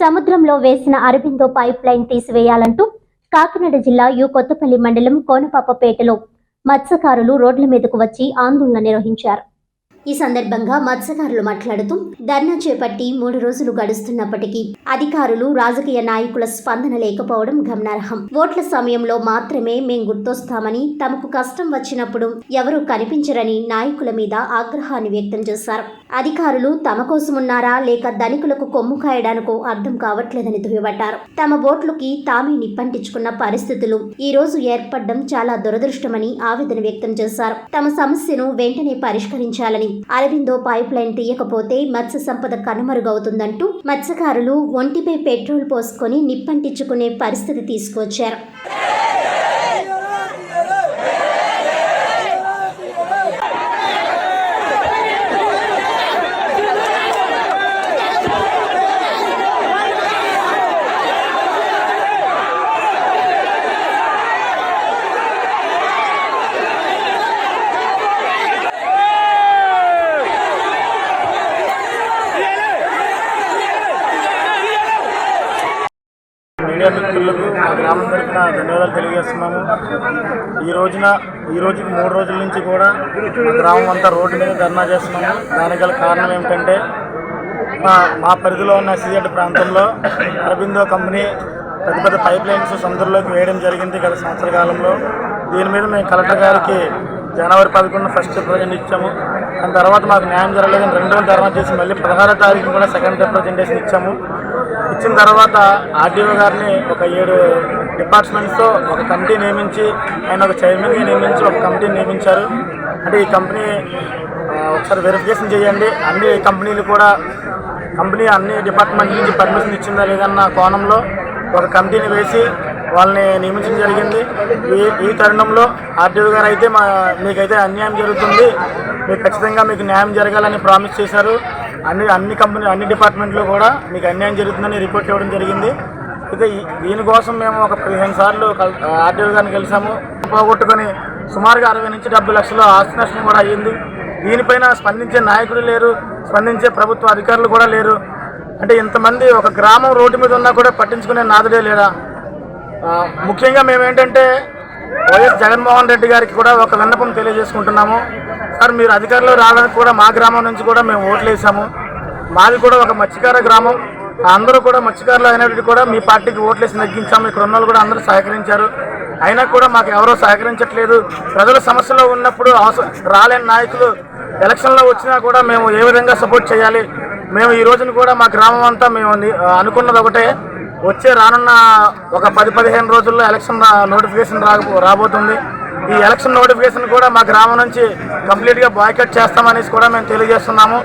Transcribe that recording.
సముద్రంలో వేసిన Aurobindo pipeline తీసివేయాలంటూ కాకినాడ జిల్లా యు కొత్తపల్లి మండలం కోనపాపపేటలో మత్స్యకారులు రోడ్ల మీదకు వచ్చి ఆందోళన నిర్వహించారు. ఈ సందర్భంగా మత్స్యకారులు మాట్లాడుతూ ధర్నా చేపట్టి మూడు రోజులు గడుస్తున్నప్పటికీ అధికారులు రాజకీయ నాయకుల స్పందన లేకపోవడం గమనార్హం. ఓట్ల సమయంలో మాత్రమే మేం గుర్తొస్తామని తమకు కష్టం వచ్చినప్పుడు ఎవరూ కనిపించరని నాయకుల మీద ఆగ్రహాన్ని వ్యక్తం చేశారు. అధికారులు తమ కోసం ఉన్నారా లేక ధనికులకు కొమ్ము కాయడానికో అర్థం కావట్లేదని దుయ్యబట్టారు. తమ ఓట్లుకి తామే నిప్పంటించుకున్న పరిస్థితులు ఈ రోజు ఏర్పడడం చాలా దురదృష్టమని ఆవేదన వ్యక్తం చేశారు. తమ సమస్యను వెంటనే పరిష్కరించాలని అరవిందో పైప్ లైన్ తీయకపోతే మత్స్య సంపద కనుమరుగవుతుందంటూ మత్స్యకారులు ఒంటిపై పెట్రోల్ పోసుకొని నిప్పంటించుకునే పరిస్థితి తీసుకొచ్చారు. మీడియా మిత్రులకు మా గ్రామం తరఫున ధన్యవాదాలు తెలియజేస్తున్నాము. ఈ రోజున ఈ రోజుకి మూడు రోజుల నుంచి కూడా మా గ్రామం అంతా రోడ్డు మీద ధర్నా చేస్తున్నాము. దానికి గల కారణం ఏమిటంటే మా మా పరిధిలో ఉన్న సిజెడ్ ప్రాంతంలో అరబిందో కంపెనీ పెద్ద పెద్ద పైప్ లైన్స్ సముద్రంలోకి వేయడం జరిగింది గత సంవత్సర కాలంలో. దీని మీద మేము కలెక్టర్ గారికి జనవరి పదకొండు ఫస్ట్ రిప్రజెంట్ ఇచ్చాము. దాని తర్వాత మాకు న్యాయం జరగలేదని రెండు రోజులు ధర్నా చేసి మళ్ళీ పదహారో తారీఖు కూడా సెకండ్ రిప్రజెంటేషన్ ఇచ్చాము. ఇచ్చిన తర్వాత ఆర్డీఓ గారిని ఒక ఏడు డిపార్ట్మెంట్స్తో ఒక కమిటీ నియమించి ఆయన ఒక చైర్మన్గా నియమించి ఒక కమిటీని నియమించారు. అంటే ఈ కంపెనీ ఒకసారి వెరిఫికేషన్ చేయండి. అన్ని కంపెనీలు కూడా కంపెనీ అన్ని డిపార్ట్మెంట్ నుంచి పర్మిషన్ ఇచ్చిందా లేదన్న కోణంలో ఒక కమిటీని వేసి వాళ్ళని నియమించడం జరిగింది. ఈ ఈ తరుణంలో ఆర్డీఓ గారు అయితే మా మీకైతే అన్యాయం జరుగుతుంది. మీకు ఖచ్చితంగా మీకు న్యాయం జరగాలని ప్రామిస్ చేశారు. అన్ని అన్ని కంపెనీ అన్ని డిపార్ట్మెంట్లో కూడా మీకు అన్యాయం జరుగుతుందని రిపోర్ట్ ఇవ్వడం జరిగింది. అయితే దీనికోసం మేము ఒక పదిహేను సార్లు ఆర్టీఓ గారిని కలిసాము. పోగొట్టుకొని సుమారుగా అరవై నుంచి డెబ్బై లక్షల ఆస్తి నష్టం కూడా అయ్యింది. దీనిపైన స్పందించే నాయకులు లేరు స్పందించే ప్రభుత్వ అధికారులు కూడా లేరు. అంటే ఇంతమంది ఒక గ్రామం రోడ్డు మీద ఉన్నా కూడా పట్టించుకునే నాదుడే లేదా ముఖ్యంగా మేము ఏంటంటే వైఎస్ జగన్మోహన్ రెడ్డి గారికి కూడా ఒక విన్నపం తెలియజేసుకుంటున్నాము. సార్ మీరు అధికారంలో రావడానికి కూడా మా గ్రామం నుంచి కూడా మేము ఓట్లు వేసాము. మాది కూడా ఒక మత్స్యకార గ్రామం. అందరూ కూడా మత్స్యకారులు అయినప్పటికీ కూడా మీ పార్టీకి ఓట్లేసి తగ్గించాము ఇక్కడ ఉన్న వాళ్ళు కూడా అందరూ సహకరించారు. అయినా కూడా మాకు ఎవరో సహకరించట్లేదు. ప్రజల సమస్యలో ఉన్నప్పుడు అవసరం రాలేని నాయకులు ఎలక్షన్లో వచ్చినా కూడా మేము ఏ విధంగా సపోర్ట్ చేయాలి? మేము ఈ రోజున కూడా మా గ్రామం అంతా మేము అనుకున్నది ఒకటే. వచ్చే రానున్న ఒక పది పదిహేను రోజుల్లో ఎలక్షన్ నోటిఫికేషన్ రాబో రాబోతుంది. ఈ ఎలక్షన్ నోటిఫికేషన్ కూడా మా గ్రామం నుంచి కంప్లీట్గా బాయ్కట్ చేస్తామనేసి కూడా మేము తెలియజేస్తున్నాము.